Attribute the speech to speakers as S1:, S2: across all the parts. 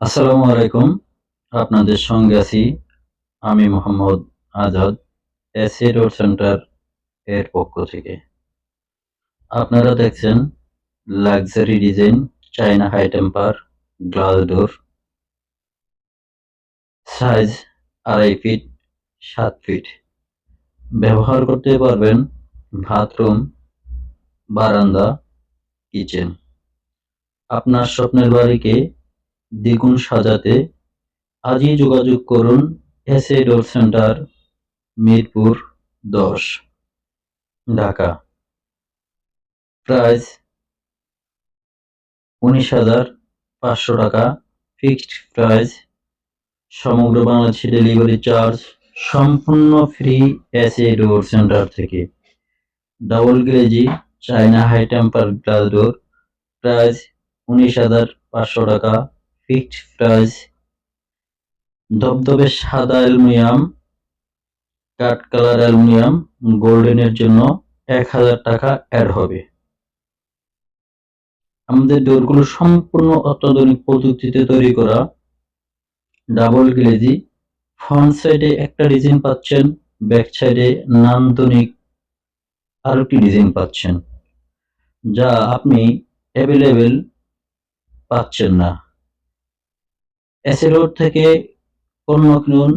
S1: আসসালামু আলাইকুম। আপনাদের সঙ্গে আছি আমি Mohammad Azad AC road centre এর পক্ষ থেকে। আপনারা দেখছেন luxury design China high temper glass door. Size আড়াই ফিট, সাত ফিট। ব্যবহার করতে পারবেন বাথরুম, বারান্দা, কিচেন। আপনার স্বপ্নের বাড়িকে দ্বিগুণ সাজাতে আজই যোগাযোগ করুন S A door centre, Mirpur দশ, ঢাকা। প্রাইস উনিশ হাজার পাঁচশো টাকা। ফিক্সড প্রাইস সমগ্র বাংলাদেশে ডেলিভারি চার্জ সম্পূর্ণ free S A door centre থেকে। Double glazed China high temper glass door. Price উনিশ হাজার পাঁচশো টাকা। ফিক্সড প্রাইস ধবধবে সাদা অ্যালুমিনিয়াম কাঠ কালার অ্যালুমিনিয়াম, গোল্ডেনের জন্য এক হাজার টাকা অ্যাড হবে। আমাদের ডোরগুলো সম্পূর্ণ অত্যাধুনিক পদ্ধতিতে তৈরি করা। ডাবল গ্লেজি, ফ্রন্ট সাইডে একটা ডিজাইন পাচ্ছেন, ব্যাক সাইডে নান্দনিক আরেকটি ডিজাইন পাচ্ছেন, যা আপনি অ্যাভেলেবেল পাচ্ছেন না। রোড থেকে পণ্য কিনুন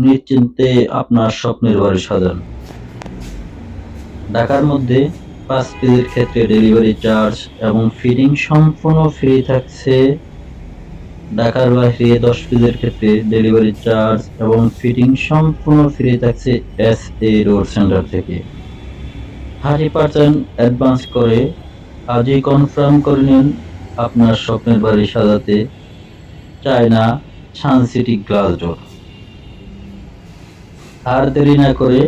S1: নিশ্চিন্তে আপনার স্বপ্নের বাড়ি সাজান। ঢাকার মধ্যে পাঁচ পিসের ক্ষেত্রে ডেলিভারি চার্জ এবং ফিটিং সম্পূর্ণ ফ্রি থাকছে। ঢাকার বাইরে দশ পিসের ক্ষেত্রে ডেলিভারি চার্জ এবং ফিটিং সম্পূর্ণ ফ্রি থাকছে এস এ রোড সেন্টার থেকে। থার্টি পার্সেন্ট অ্যাডভান্স করে আজই কনফার্ম করে নিন আপনার স্বপ্নের বাড়ি সাজাতে। চায়না গ্লাস ডোর আর দেরি না করে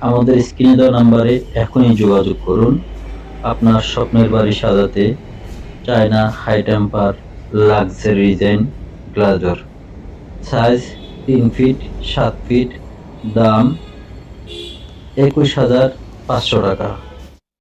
S1: আমাদের স্ক্রিনে দেওয়া নাম্বারে এখনই যোগাযোগ করুন। আপনার স্বপ্নের বাড়ি সাজাতে China high temper luxury design glass door size তিন ফিট, সাত ফিট, দাম একুশ হাজার পাঁচশো টাকা।